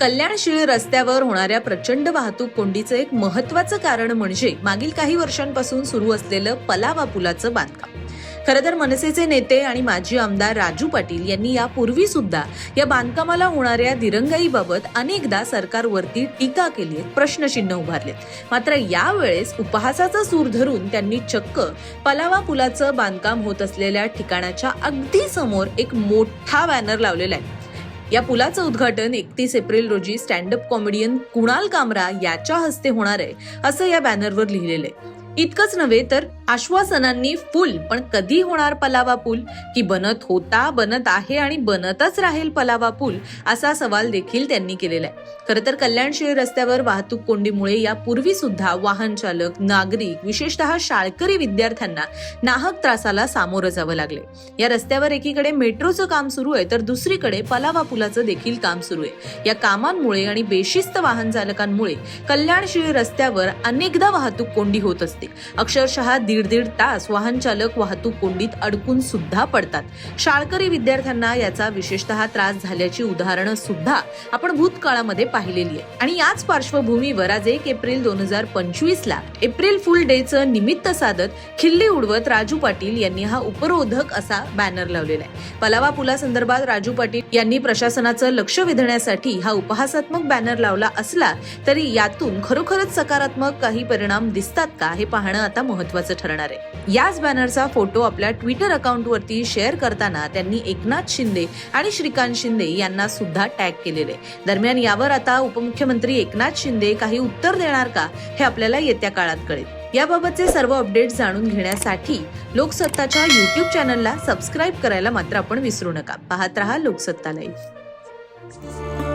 कल्याणशीळ रस्त्यावर होणाऱ्या प्रचंड वाहतूक कोंडीचं एक महत्वाचं कारण म्हणजे मागील काही वर्षांपासून सुरू असलेलं पलावा पुलाचं बांधकाम. खरं तर मनसेचे नेते आणि माजी आमदार राजू पाटील यांनी यापूर्वी सुद्धा या बांधकामाला होणाऱ्या दिरंगाईबाबत अनेकदा सरकारवरती टीका केली प्रश्नचिन्ह उभारलेत. मात्र यावेळेस उपहासाचा सूर धरून त्यांनी चक्क पलावा पुलाचं बांधकाम होत असलेल्या ठिकाणाच्या अगदी समोर एक मोठा बॅनर लावलेला आहे. या पुलाचं उद्घाटन एकतीस एप्रिल रोजी स्टँडअप कॉमेडियन कुणाल कामरा याच्या हस्ते होणार आहे असं या बॅनरवर लिहिलेलं आहे. इतकंच नव्हे तर आश्वासनांनी फुल. पण कधी होणार पलावा पूल? की बनत होता बनत आहे आणि बनतच राहील पलावा पूल? असा सवाल देखील त्यांनी केलेला आहे. खरं तर कल्याणशिळ रस्त्यावर वाहतूक कोंडीमुळे यापूर्वी सुद्धा वाहन चालक नागरिक विशेषतः शाळकरी विद्यार्थ्यांना नाहक त्रासाला सामोरं जावं लागले. या रस्त्यावर एकीकडे मेट्रोचं काम सुरू आहे तर दुसरीकडे पलावा पुलाचं देखील काम सुरू आहे. या कामांमुळे आणि बेशिस्त वाहन चालकांमुळे कल्याणशिळ रस्त्यावर अनेकदा वाहतूक कोंडी होत असते. अक्षरशः दीड दीड तास वाहन चालक वाहतूक कोंडीत अडकून सुद्धा पडतात. शाळकरी विद्यार्थ्यांना याचा विशेषतः त्रास झाल्याची उदाहरणं सुद्धा आपण भूतकाळामध्ये पाहिलेली आहे आणि याच पार्श्वभूमीवर आज एक एप्रिल दोन हजार पंचवीस ला एप्रिल फुल डेचं निमित्त साधत खिल्ली उडवत राजू पाटील यांनी हा उपरोधक असा बॅनर लावलेला आहे. पलावा पुलासंदर्भात राजू पाटील यांनी प्रशासनाचं लक्ष वेधण्यासाठी हा उपहासात्मक बॅनर लावला असला तरी यातून खरोखरच सकारात्मक काही परिणाम दिसतात का हे पाहणं आता महत्वाचं ठरणार आहे. याच बॅनरचा फोटो आपल्या ट्विटर अकाउंटवरती शेअर करताना त्यांनी एकनाथ शिंदे आणि श्रीकांत शिंदे यांना सुद्धा टॅग केलेले आहे. दरम्यान यावर आता उपमुख्यमंत्री एकनाथ शिंदे काही उत्तर देणार का हे आपल्याला येत्या काळात कळेल. याबाबतचे सर्व अपडेट जाणून घेण्यासाठी लोकसत्ताच्या युट्यूब चॅनलला सबस्क्राईब करायला मात्र आपण विसरू नका. पाहत रहा लोकसत्ता लाईव्ह